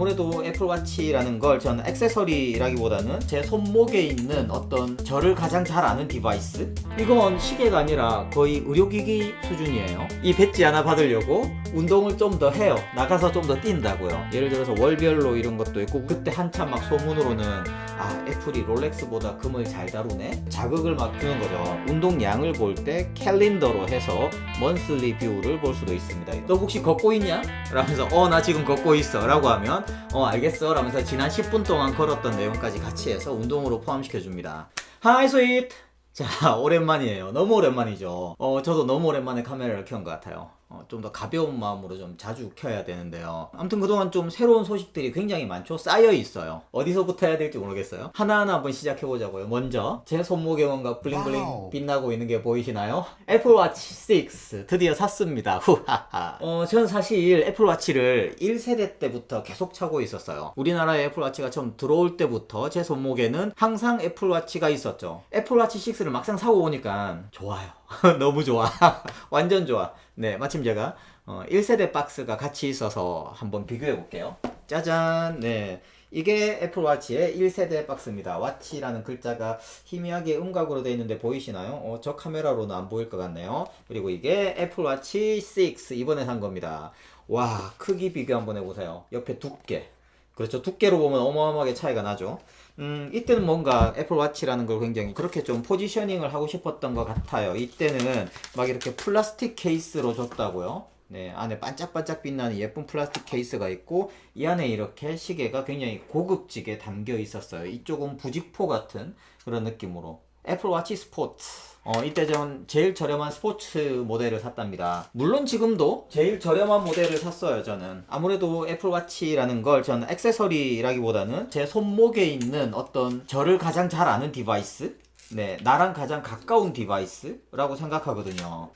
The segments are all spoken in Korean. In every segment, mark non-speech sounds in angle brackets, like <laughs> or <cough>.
아무래도 애플워치라는 걸 저는 액세서리라기보다는 제 손목에 있는 어떤 저를 가장 잘 아는 디바이스? 이건 시계가 아니라 거의 의료기기 수준이에요. 이 배지 하나 받으려고 운동을 좀 더 해요. 나가서 좀 더 뛴다고요. 예를 들어서 월별로 이런 것도 있고 그때 한참 막 소문으로는 아 애플이 롤렉스보다 금을 잘 다루네? 자극을 막 주는 거죠. 운동량을 볼 때 캘린더로 해서 먼슬리 뷰를 볼 수도 있습니다. 너 혹시 걷고 있냐? 라면서 어 나 지금 걷고 있어 라고 하면 어 알겠어 라면서 지난 10분 동안 걸었던 내용까지 같이 해서 운동으로 포함시켜 줍니다. 하이 스윗! 자 <laughs> 오랜만이에요. 너무 오랜만이죠. 어 저도 너무 오랜만에 카메라를 켠 것 같아요. 어, 좀 더 가벼운 마음으로 좀 자주 켜야 되는데요. 아무튼 그동안 좀 새로운 소식들이 굉장히 많죠. 쌓여 있어요. 어디서부터 해야 될지 모르겠어요. 하나하나 한번 시작해 보자고요. 먼저 제 손목에 뭔가 블링블링 와우. 빛나고 있는 게 보이시나요? 애플워치 6 드디어 샀습니다. <laughs> 후하하. 어, 저는 사실 애플워치를 1세대 때부터 계속 차고 있었어요. 우리나라에 애플워치가 처음 들어올 때부터 제 손목에는 항상 애플워치가 있었죠. 애플워치 6를 막상 사고 보니까 좋아요. <laughs> 너무 좋아. <laughs> 완전 좋아. 네, 마침 제가 어, 1세대 박스가 같이 있어서 한번 비교해 볼게요. 짜잔. 네. 이게 애플워치의 1세대 박스입니다. 와치라는 글자가 희미하게 음각으로 되어 있는데 보이시나요? 어, 저 카메라로는 안 보일 것 같네요. 그리고 이게 애플워치 6 이번에 산 겁니다. 와, 크기 비교 한번 해보세요. 옆에 두께. 그렇죠. 두께로 보면 어마어마하게 차이가 나죠. 음, 이때는 뭔가 애플워치라는 걸 굉장히 그렇게 좀 포지셔닝을 하고 싶었던 것 같아요. 이때는 막 이렇게 플라스틱 케이스로 줬다고요. 네, 안에 반짝반짝 빛나는 예쁜 플라스틱 케이스가 있고 이 안에 이렇게 시계가 굉장히 고급지게 담겨 있었어요. 이쪽은 부직포 같은 그런 느낌으로. 애플워치 스포츠. 어, 이때 전 제일 저렴한 스포츠 모델을 샀답니다. 물론 지금도 제일 저렴한 모델을 샀어요, 저는. 아무래도 애플워치라는 걸 저는 액세서리라기보다는 제 손목에 있는 어떤 저를 가장 잘 아는 디바이스? 네, 나랑 가장 가까운 디바이스라고 생각하거든요.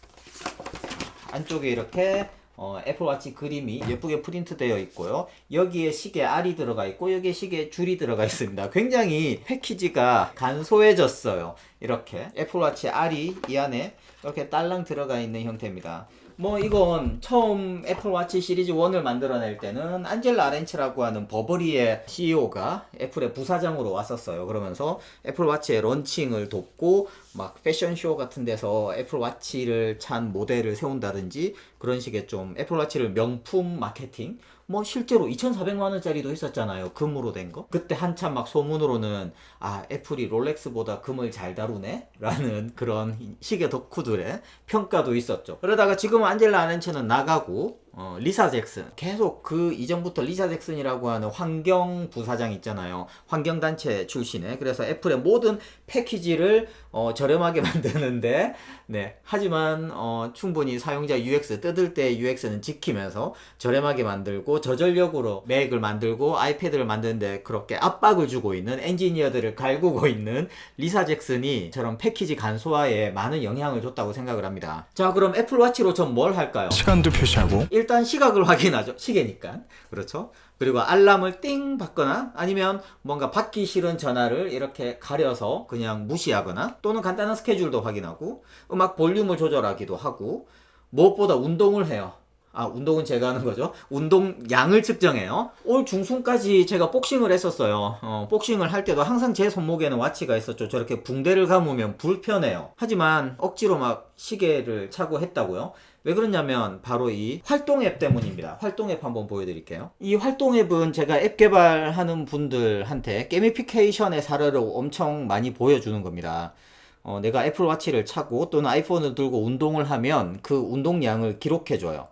안쪽에 이렇게 어, 애플워치 그림이 예쁘게 프린트되어 있고요. 여기에 시계 알이 들어가 있고 여기에 시계 줄이 들어가 있습니다. 굉장히 패키지가 간소해졌어요. 이렇게 애플워치 알이 이 안에 이렇게 딸랑 들어가 있는 형태입니다. 뭐 이건 처음 애플워치 시리즈 1을 만들어낼 때는 안젤라 아렌치라고 하는 버버리의 CEO가 애플의 부사장으로 왔었어요. 그러면서 애플워치의 런칭을 돕고 막 패션쇼 같은 데서 애플워치를 찬 모델을 세운다든지 그런 식의 좀 애플워치를 명품 마케팅 뭐 실제로 2,400만 원짜리도 있었잖아요. 금으로 된 거. 그때 한참 막 소문으로는 아 애플이 롤렉스보다 금을 잘 다루네 라는 그런 시계 덕후들의 평가도 있었죠. 그러다가 지금 안젤라 아렌츠는 나가고 어, 리사 잭슨 계속 그 이전부터 리사 잭슨이라고 하는 환경 부사장 있잖아요. 환경단체 출신의 그래서 애플의 모든 패키지를 어, 저렴하게 <laughs> 만드는데 네 하지만 어, 충분히 사용자 UX 뜯을 때 UX는 지키면서 저렴하게 만들고 저전력으로 맥을 만들고 아이패드를 만드는데 그렇게 압박을 주고 있는 엔지니어들을 갈구고 있는 리사 잭슨이 저런 패키지 간소화에 많은 영향을 줬다고 생각을 합니다. 자 그럼 애플워치로 전 뭘 할까요? 시간도 표시하고 일단 시각을 확인하죠. 시계니까. 그렇죠. 그리고 알람을 띵 받거나 아니면 뭔가 받기 싫은 전화를 이렇게 가려서 그냥 무시하거나 또는 간단한 스케줄도 확인하고 음악 볼륨을 조절하기도 하고 무엇보다 운동을 해요. 아, 운동은 제가 하는 거죠. 운동 양을 측정해요. 올 중순까지 제가 복싱을 했었어요. 어, 복싱을 할 때도 항상 제 손목에는 와치가 있었죠. 저렇게 붕대를 감으면 불편해요. 하지만 억지로 막 시계를 차고 했다고요. 왜 그러냐면 바로 이 활동 앱 때문입니다. 활동 앱 한번 보여드릴게요. 이 활동 앱은 제가 앱 개발하는 분들한테 게미피케이션의 사례를 엄청 많이 보여주는 겁니다. 어, 내가 애플워치를 차고 또는 아이폰을 들고 운동을 하면 그 운동량을 기록해줘요.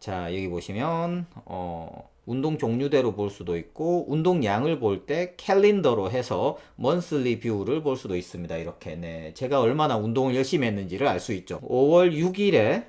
자, 여기 보시면, 어, 운동 종류대로 볼 수도 있고, 운동량을 볼 때 캘린더로 해서 먼슬리 뷰를 볼 수도 있습니다. 이렇게. 네. 제가 얼마나 운동을 열심히 했는지를 알 수 있죠. 5월 6일에,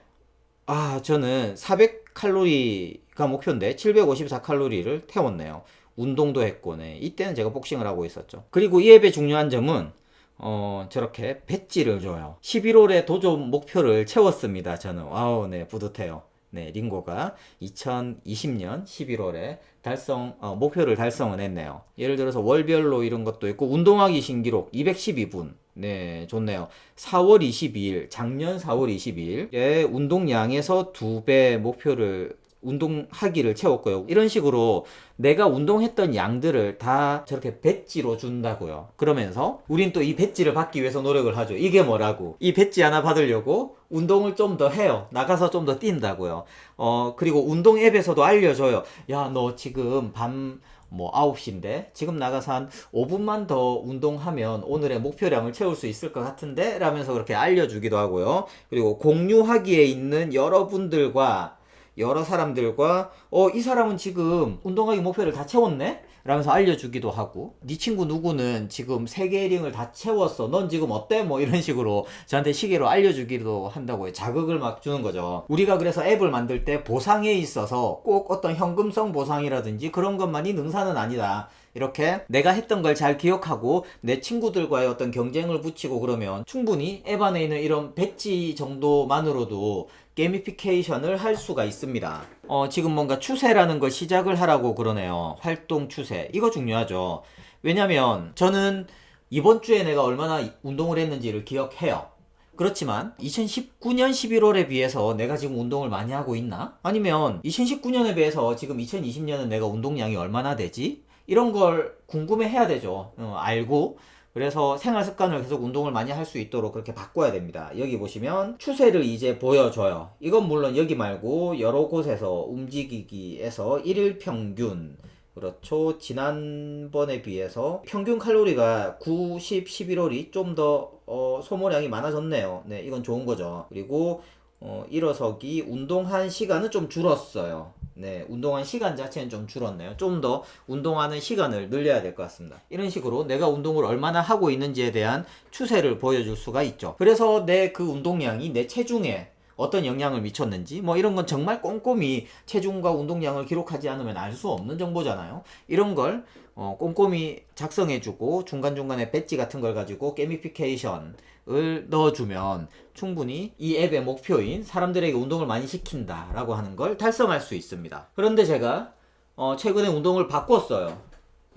아, 저는 400칼로리가 목표인데, 754칼로리를 태웠네요. 운동도 했고, 네. 이때는 제가 복싱을 하고 있었죠. 그리고 이 앱의 중요한 점은, 어, 저렇게 배지를 줘요. 11월에 도전 목표를 채웠습니다. 저는. 와우, 네, 뿌듯해요. 네, 링고가 2020년 11월에 달성, 어, 목표를 달성은 했네요. 예를 들어서 월별로 이런 것도 있고, 운동하기 신기록 212분. 네, 좋네요. 4월 22일, 작년 4월 22일, 에 운동량에서 두 배 목표를 운동하기를 채웠고요. 이런 식으로 내가 운동했던 양들을 다 저렇게 배지로 준다고요. 그러면서 우린 또 이 배지를 받기 위해서 노력을 하죠. 이게 뭐라고? 이 배지 하나 받으려고 운동을 좀 더 해요. 나가서 좀 더 뛴다고요. 어, 그리고 운동 앱에서도 알려줘요. 야, 너 지금 밤 뭐 9시인데 지금 나가서 한 5분만 더 운동하면 오늘의 목표량을 채울 수 있을 것 같은데 라면서 그렇게 알려주기도 하고요. 그리고 공유하기에 있는 여러분들과 여러 사람들과 어 이 사람은 지금 운동하기 목표를 다 채웠네? 라면서 알려주기도 하고 네 친구 누구는 지금 세 개의 링을 다 채웠어 넌 지금 어때? 뭐 이런 식으로 저한테 시계로 알려주기도 한다고 요 자극을 막 주는 거죠 우리가 그래서 앱을 만들 때 보상에 있어서 꼭 어떤 현금성 보상이라든지 그런 것만이 능사는 아니다 이렇게 내가 했던 걸 잘 기억하고 내 친구들과의 어떤 경쟁을 붙이고 그러면 충분히 앱 안에 있는 이런 배지 정도만으로도 게이미피케이션을 할 수가 있습니다. 어, 지금 뭔가 추세라는 걸 시작을 하라고 그러네요. 활동 추세. 이거 중요하죠. 왜냐면 저는 이번 주에 내가 얼마나 운동을 했는지를 기억해요. 그렇지만 2019년 11월에 비해서 내가 지금 운동을 많이 하고 있나? 아니면 2019년에 비해서 지금 2020년은 내가 운동량이 얼마나 되지? 이런 걸 궁금해 해야 되죠. 어, 알고. 그래서 생활 습관을 계속 운동을 많이 할 수 있도록 그렇게 바꿔야 됩니다. 여기 보시면 추세를 이제 보여줘요. 이건 물론 여기 말고 여러 곳에서 움직이기에서 일일 평균 그렇죠. 지난번에 비해서 평균 칼로리가 9, 10, 11월이 좀더 어, 소모량이 많아졌네요. 네, 이건 좋은 거죠. 그리고 어, 일어서기 운동한 시간은 좀 줄었어요. 네, 운동한 시간 자체는 좀 줄었네요. 좀 더 운동하는 시간을 늘려야 될 것 같습니다. 이런 식으로 내가 운동을 얼마나 하고 있는지에 대한 추세를 보여줄 수가 있죠. 그래서 내 그 운동량이 내 체중에 어떤 영향을 미쳤는지 뭐 이런 건 정말 꼼꼼히 체중과 운동량을 기록하지 않으면 알 수 없는 정보잖아요. 이런 걸 어, 꼼꼼히 작성해주고 중간중간에 배지 같은 걸 가지고 게미피케이션 을 넣어주면 충분히 이 앱의 목표인 사람들에게 운동을 많이 시킨다 라고 하는 걸 달성할 수 있습니다. 그런데 제가 어, 최근에 운동을 바꿨어요.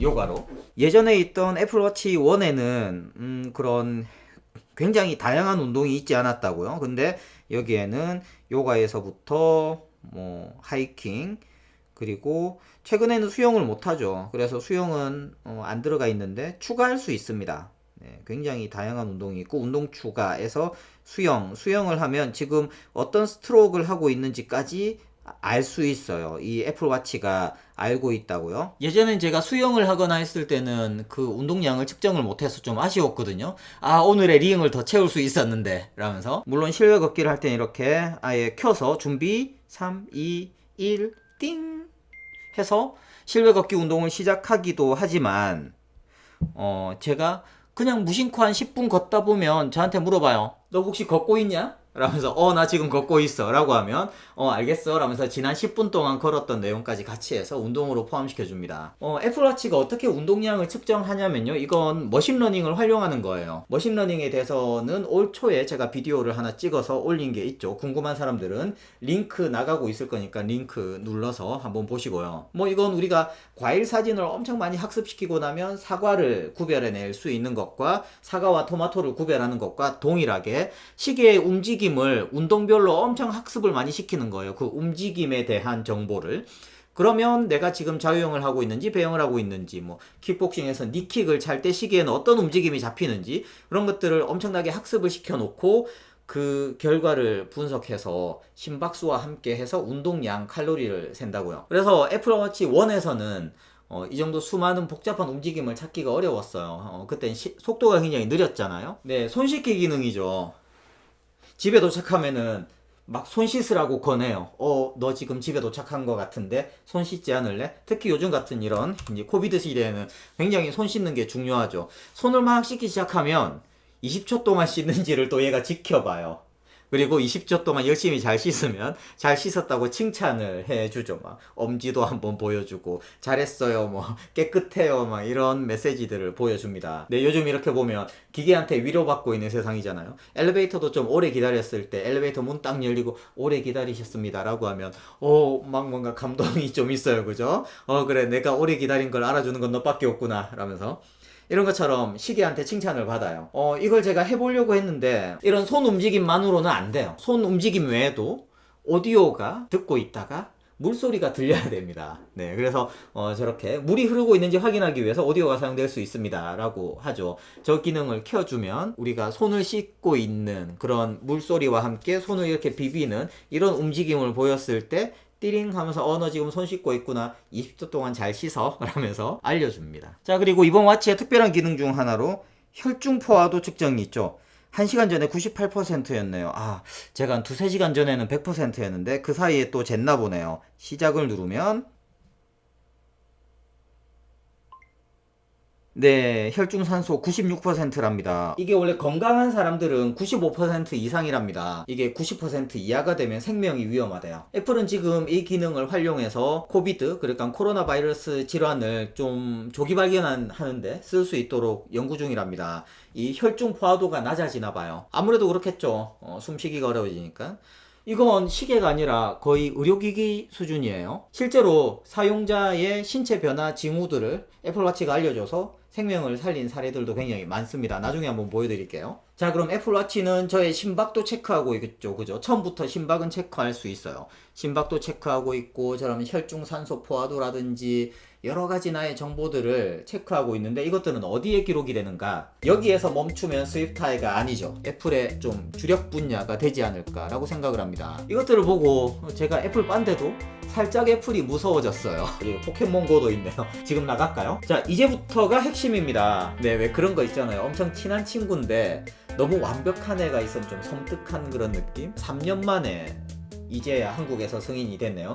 요가로. 예전에 있던 애플워치 1에는 음, 그런 굉장히 다양한 운동이 있지 않았다고요. 근데 여기에는 요가에서부터 뭐 하이킹 그리고 최근에는 수영을 못 하죠. 그래서 수영은 어, 안 들어가 있는데 추가할 수 있습니다. 네, 굉장히 다양한 운동이 있고 운동 추가에서 수영, 수영을 하면 지금 어떤 스트로크를 하고 있는지까지 알 수 있어요. 이 애플워치가 알고 있다고요. 예전엔 제가 수영을 하거나 했을 때는 그 운동량을 측정을 못해서 좀 아쉬웠거든요. 아 오늘의 링을 더 채울 수 있었는데 라면서 물론 실외 걷기를 할 때는 이렇게 아예 켜서 준비 3, 2, 1, 띵 해서 실외 걷기 운동을 시작하기도 하지만 어 제가 그냥 무심코 한 10분 걷다 보면 저한테 물어봐요. 너 혹시 걷고 있냐? 라면서 어 나 지금 걷고 있어. 라고 하면 어 알겠어. 라면서 지난 10분 동안 걸었던 내용까지 같이 해서 운동으로 포함시켜 줍니다. 어 애플워치가 어떻게 운동량을 측정하냐면요. 이건 머신러닝을 활용하는 거예요. 머신러닝에 대해서는 올 초에 제가 비디오를 하나 찍어서 올린 게 있죠. 궁금한 사람들은 링크 나가고 있을 거니까 링크 눌러서 한번 보시고요. 뭐 이건 우리가 과일 사진을 엄청 많이 학습시키고 나면 사과를 구별해낼 수 있는 것과 사과와 토마토를 구별하는 것과 동일하게 시계의 움직임 움직임을 운동별로 엄청 학습을 많이 시키는 거예요. 그 움직임에 대한 정보를. 그러면 내가 지금 자유형을 하고 있는지 배영을 하고 있는지 뭐 킥복싱에서 니킥을 찰 때 시계에는 어떤 움직임이 잡히는지 그런 것들을 엄청나게 학습을 시켜 놓고 그 결과를 분석해서 심박수와 함께 해서 운동량 칼로리를 센다고요. 그래서 애플워치 1에서는 어, 이 정도 수많은 복잡한 움직임을 찾기가 어려웠어요. 어, 그땐 시, 속도가 굉장히 느렸잖아요. 네, 손 씻기 기능이죠. 집에 도착하면은 막 손 씻으라고 권해요. 어, 너 지금 집에 도착한 것 같은데 손 씻지 않을래? 특히 요즘 같은 이런 이제 코비드 시대에는 굉장히 손 씻는 게 중요하죠. 손을 막 씻기 시작하면 20초 동안 씻는지를 또 얘가 지켜봐요. 그리고 20초 동안 열심히 잘 씻으면 잘 씻었다고 칭찬을 해주죠. 막 엄지도 한번 보여주고 잘했어요. 뭐 깨끗해요. 막 이런 메시지들을 보여줍니다. 네, 요즘 이렇게 보면 기계한테 위로받고 있는 세상이잖아요. 엘리베이터도 좀 오래 기다렸을 때 엘리베이터 문 딱 열리고 오래 기다리셨습니다라고 하면 어막 뭔가 감동이 좀 있어요. 그죠? 어 그래 내가 오래 기다린 걸 알아주는 건 너밖에 없구나 라면서 이런 것처럼 시계한테 칭찬을 받아요. 어, 이걸 제가 해보려고 했는데 이런 손 움직임만으로는 안 돼요. 손 움직임 외에도 오디오가 듣고 있다가 물소리가 들려야 됩니다. 네, 그래서 어, 저렇게 물이 흐르고 있는지 확인하기 위해서 오디오가 사용될 수 있습니다 라고 하죠. 저 기능을 켜주면 우리가 손을 씻고 있는 그런 물소리와 함께 손을 이렇게 비비는 이런 움직임을 보였을 때 띠링 하면서 어 너 지금 손 씻고 있구나 20초 동안 잘 씻어 <laughs> 라면서 알려줍니다. 자 그리고 이번 와치의 특별한 기능 중 하나로 혈중 포화도 측정이 있죠. 1시간 전에 98%였네요. 아, 제가 한 두세 시간 전에는 100%였는데 그 사이에 또 쟀나 보네요. 시작을 누르면 네, 혈중산소 96%랍니다. 이게 원래 건강한 사람들은 95% 이상이랍니다. 이게 90% 이하가 되면 생명이 위험하대요. 애플은 지금 이 기능을 활용해서 코비드, 그러니까 코로나 바이러스 질환을 좀 조기 발견하는데 쓸 수 있도록 연구 중이랍니다. 이 혈중 포화도가 낮아지나 봐요. 아무래도 그렇겠죠. 어, 숨쉬기가 어려워지니까. 이건 시계가 아니라 거의 의료기기 수준이에요. 실제로 사용자의 신체 변화 징후들을 애플워치가 알려줘서 생명을 살린 사례들도 굉장히 많습니다. 나중에 한번 보여드릴게요. 자, 그럼 애플워치는 저의 심박도 체크하고 있겠죠. 그죠? 처음부터 심박은 체크할 수 있어요. 심박도 체크하고 있고, 저러면 혈중산소 포화도라든지 여러 가지 나의 정보들을 체크하고 있는데 이것들은 어디에 기록이 되는가? 여기에서 멈추면 스위프타이가 아니죠. 애플의 좀 주력 분야가 되지 않을까라고 생각을 합니다. 이것들을 보고 제가 애플 빤데도 살짝 애플이 무서워졌어요. 그리고 <laughs> 포켓몬고도 있네요. 지금 나갈까요? 자, 이제부터가 핵심입니다. 네, 왜 그런 거 있잖아요. 엄청 친한 친구인데 너무 완벽한 애가 있으면 좀 섬뜩한 그런 느낌? 3년 만에 이제야 한국에서 승인이 됐네요.